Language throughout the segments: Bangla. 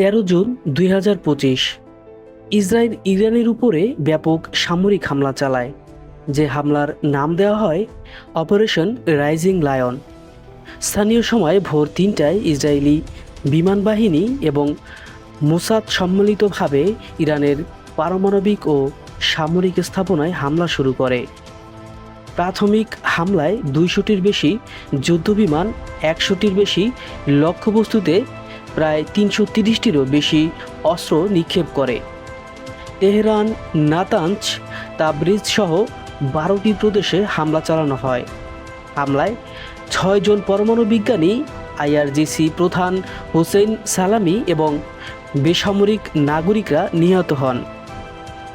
তেরো জুন দুই হাজার পঁচিশ, ইসরায়েল ইরানের উপরে ব্যাপক সামরিক হামলা চালায়, যে হামলার নাম দেওয়া হয় অপারেশন রাইজিং লায়ন। স্থানীয় সময় ভোর তিনটায় ইসরায়েলি বিমান বাহিনী এবং মোসাদ সম্মিলিতভাবে ইরানের পারমাণবিক ও সামরিক স্থাপনায় হামলা শুরু করে। প্রাথমিক হামলায় দুইশোটির বেশি যুদ্ধবিমান, একশোটির বেশি লক্ষ্যবস্তুতে প্রায় তিনশো তিরিশটিরও বেশি অস্ত্র নিক্ষেপ করে। তেহরান নাতাঞ্চ তাবরিজ সহ বারোটি প্রদেশে হামলা চালানো হয়। হামলায় ছয়জন পরমাণু বিজ্ঞানী, আইআরজিসি প্রধান হোসেন সালামি এবং বেসামরিক নাগরিকরা নিহত হন।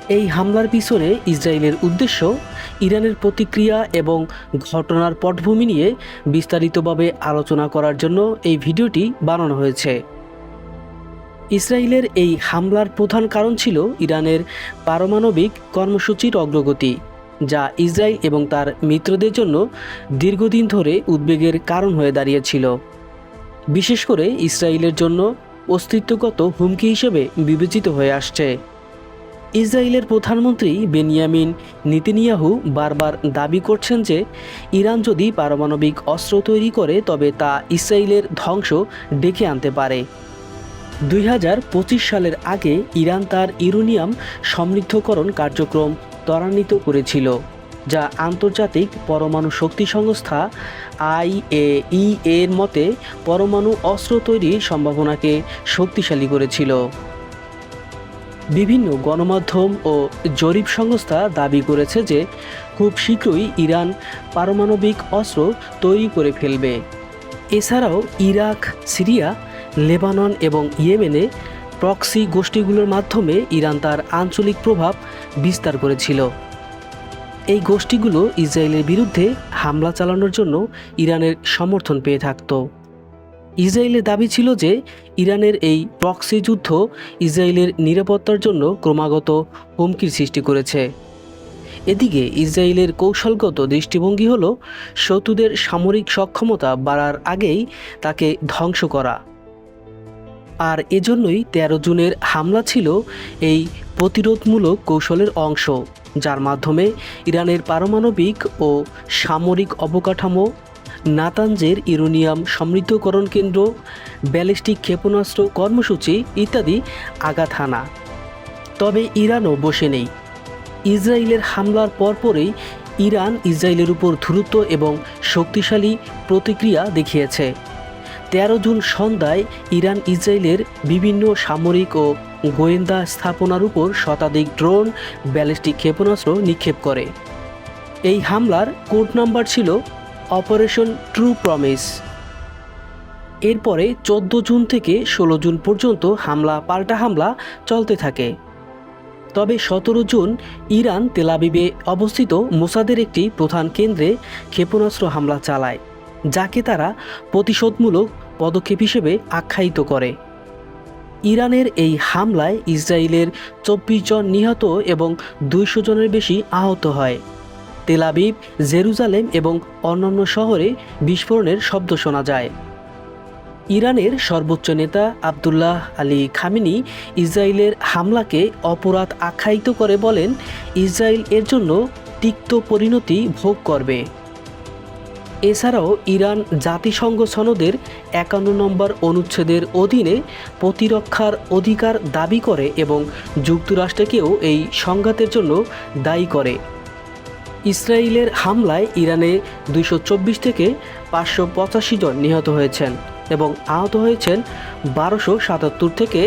এই হামলার পিছনে ইসরায়েলের উদ্দেশ্য ইরানের প্রতিক্রিয়া এবং ঘটনার পটভূমি নিয়ে বিস্তারিতভাবে আলোচনা করার জন্য এই ভিডিওটি বানানো হয়েছে। ইসরায়েলের এই হামলার প্রধান কারণ ছিল ইরানের পারমাণবিক কর্মসূচির অগ্রগতি, যা ইসরায়েল এবং তার মিত্রদের জন্য দীর্ঘদিন ধরে উদ্বেগের কারণ হয়ে দাঁড়িয়েছিল। বিশেষ করে ইসরায়েলের জন্য অস্তিত্বগত হুমকি হিসেবে বিবেচিত হয়ে আসছে। ইসরায়েলের প্রধানমন্ত্রী বেনিয়ামিন নিতিনিয়াহু বারবার দাবি করছেন যে ইরান যদি পারমাণবিক অস্ত্র তৈরি করে, তবে তা ইসরায়েলের ধ্বংস ডেকে আনতে পারে। দুই হাজার পঁচিশ সালের আগে ইরান তার ইউরেনিয়াম সমৃদ্ধকরণ কার্যক্রম ত্বরান্বিত করেছিল, যা আন্তর্জাতিক পরমাণু শক্তি সংস্থা আইএই এর মতে পরমাণু অস্ত্র তৈরির সম্ভাবনাকে শক্তিশালী করেছিল। বিভিন্ন গণমাধ্যম ও জরিপ সংস্থা দাবি করেছে যে খুব শীঘ্রই ইরান পারমাণবিক অস্ত্র তৈরি করে ফেলবে। এছাড়াও ইরাক, সিরিয়া, লেবানন এবং ইয়েমেনে প্রক্সি গোষ্ঠীগুলোর মাধ্যমে ইরান তার আঞ্চলিক প্রভাব বিস্তার করেছিল। এই গোষ্ঠীগুলো ইসরায়েলের বিরুদ্ধে হামলা চালানোর জন্য ইরানের সমর্থন পেয়ে থাকত। ইসরায়েলের দাবি ছিল যে ইরানের এই প্রক্সি যুদ্ধ ইসরায়েলের নিরাপত্তার জন্য ক্রমাগত হুমকির সৃষ্টি করেছে। এদিকে ইসরায়েলের কৌশলগত দৃষ্টিভঙ্গি হল শত্রুদের সামরিক সক্ষমতা বাড়ার আগেই তাকে ধ্বংস করা। আর এজন্যই তেরো জুনের হামলা ছিল এই প্রতিরোধমূলক কৌশলের অংশ, যার মাধ্যমে ইরানের পারমাণবিক ও সামরিক অবকাঠামো নাতাঞ্জের ইউরেনিয়াম সমৃদ্ধকরণ কেন্দ্র, ব্যালিস্টিক ক্ষেপণাস্ত্র কর্মসূচি ইত্যাদি আঘাত হানা। তবে ইরানও বসে নেই। ইসরায়েলের হামলার পরপরই ইরান ইসরায়েলের উপর দ্রুত এবং শক্তিশালী প্রতিক্রিয়া দেখিয়েছে। তেরো জুন সন্ধ্যায় ইরান ইসরায়েলের বিভিন্ন সামরিক ও গোয়েন্দা স্থাপনার উপর শতাধিক ড্রোন, ব্যালিস্টিক ক্ষেপণাস্ত্র নিক্ষেপ করে। এই হামলার কোড নাম্বার ছিল অপারেশন ট্রু প্রমিস। এরপরে চোদ্দ জুন থেকে ষোলো জুন পর্যন্ত হামলা, পাল্টা হামলা চলতে থাকে। তবে সতেরো জুন ইরান তেলাবিবে অবস্থিত মোসাদের একটি প্রধান কেন্দ্রে ক্ষেপণাস্ত্র হামলা চালায়, যাকে তারা প্রতিশোধমূলক পদক্ষেপ হিসেবে আখ্যায়িত করে। ইরানের এই হামলায় ইসরায়েলের চব্বিশ জন নিহত এবং দুইশো জনের বেশি আহত হয়। তেলাবিব জেরুজালেম এবং অন্যান্য শহরে বিস্ফোরণের শব্দ শোনা যায়। ইরানের সর্বোচ্চ নেতা আবদুল্লাহ আলী খামিনি ইসরায়েলের হামলাকে অপরাধ আখ্যায়িত করে বলেন, ইসরায়েল এর জন্য তিক্ত পরিণতি ভোগ করবে। এছাড়াও ইরান জাতিসংঘ সনদের একান্ন নম্বর অনুচ্ছেদের অধীনে প্রতিরক্ষার অধিকার দাবি করে এবং যুক্তরাষ্ট্রকেও এই সংঘাতের জন্য দায়ী করে। ইসরায়েলের হামলায় ইরানে দুইশো চব্বিশ থেকে পাঁচশো পঁচাশি জন নিহত হয়েছেন এবং আহত হয়েছেন বারোশো সাতাত্তর থেকে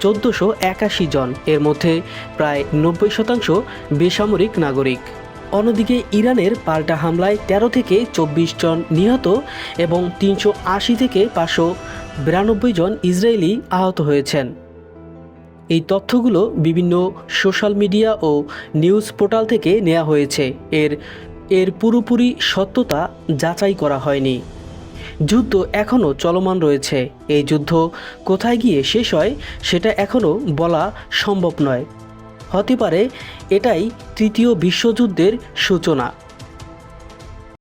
চোদ্দোশো একাশি জন। এর মধ্যে প্রায় নব্বই শতাংশ বেসামরিক নাগরিক। অন্যদিকে ইরানের পাল্টা হামলায় ১৩ থেকে চব্বিশ জন নিহত এবং তিনশো আশি থেকে পাঁচশো বিরানব্বই জন ইসরায়েলি আহত হয়েছেন। এই তথ্যগুলো বিভিন্ন সোশ্যাল মিডিয়া ও নিউজ পোর্টাল থেকে নেওয়া হয়েছে। এর এর পুরোপুরি সত্যতা যাচাই করা হয়নি। যুদ্ধ এখনও চলমান রয়েছে। এই যুদ্ধ কোথায় গিয়ে শেষ হয় সেটা এখনও বলা সম্ভব নয়। হতে পারে এটাই তৃতীয় বিশ্বযুদ্ধের সূচনা।